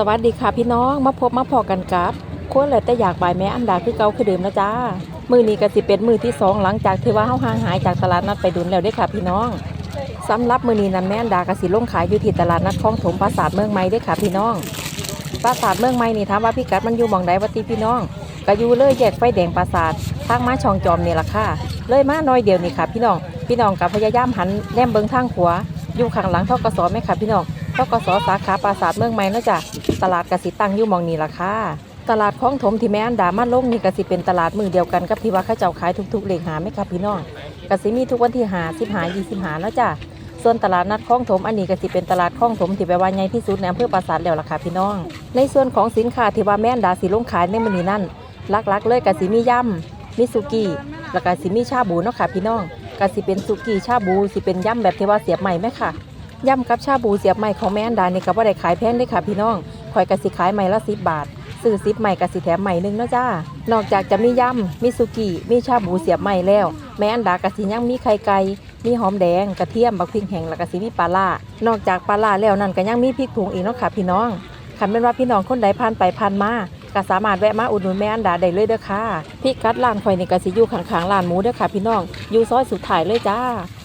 สวัสดีค่ะพี่น้องมาพบมาพอกันกับควรเลยแต่อยากบายแม่อันดาคือเก่าคือเดิมนะจ้ามือนี้ก็สิเป็นมือที่สองหลังจากที่ว่าเฮาห่างหายจากตลาดนัดไปดุนแล้วเด้ค่ะพี่น้องสำหรับมือนี้นั้นแม่อันดากสิลงขายอยู่ที่ตลาดนัดคลองถมปราสาทเมืองใหม่เด้อค่ะพี่น้องปราสาทเมืองใหม่นี่ถามว่าพี่กัดมันอยู่ม่องใดวะติพี่น้องก็อยู่เลยแยกไฟแดงปราสาททางมาช่องจอมนี่ล่ะค่ะ เลยมาน้อยเดียวนี่ค่ะพี่น้อง พี่น้องกับพยายามหันแนมเบิงทางขวาอยู่ข้างหลังทอกสแม่ค่ะพี่น้อง ทกสสาขาปราสาทเมืองใหม่เนาะจ้ะตลาดกสิตั้งอยู่มองนี้ล่ะค่ะตลาดคลองถมที่แม่อันดามาลงนี่กสิเป็นตลาดมือเดียวกันกับที่ว่าเขาเจ้าขายทุกๆเลขหาไหมครับพี่น้องกสิมีทุกวันที่หาสิบหายี่สิบหาเนาะจ้ะส่วนตลาดนัดคลองถมอันนี้กสิเป็นตลาดคลองถมที่แปลว่าใหญ่ที่สุดในอำเภอปราสาทแล้วล่ะค่ะพี่น้อง ในส่วนของสินค้าที่ว่าแม่อันดาสิลงขายในมื้อนี้นั่นลักๆ เลยกสิมียำมีสุกี้แล้วก็สิมีชาบูเนาะค่ะพี่น้องกสิเป็นสุกี้ชาบูสิเป็นยำแบบที่ว่าเสียบใหม่ไหมค่ะ ย่ำกับชาบูเสียบใหม่ของแม่อันดานี่ก็บ่ได้ขายแพงเด้ค่ะพี่น้องข่อยกะสิขายใหม่ละ10บบาทซื้อ10ใหม่กะสิแถมใหม่หนึงเนาะจ้านอกจากจะมีย่ำมีสุกี้มีชาบูเสียบใหม่แล้ว แม่อันดากะสิยังมีไข่ไก่มีหอมแดงกระเทียมบักพริกแห้งแล้วก็สิมีปลาล่านอกจากปลาล่าแล้วนั่นก็ยังมีพริกผงอีกเนาะค่ะพี่น้องคันเป็นว่าพี่น้องคนใดผ่านไปผ่านมาก็สามารถแวะมาอุดหนุนแม่อันดาได้เลยเด้อค่ะพี่กัดร้านข่อยนี่ก็สิอยู่ข้างๆร้านหมูเด้อค่ะพี่น้องอยู่ซอยสุดท้ายเลยจ้า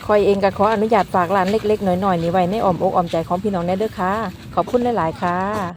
คอยเองก็ขออนุญาตฝากร้านเล็กๆน้อยๆนี้ไว้ในอ้อมอกอ้อมใจของพี่น้องแน่เด้อค่ะ ขอบคุณหลายๆค่ะ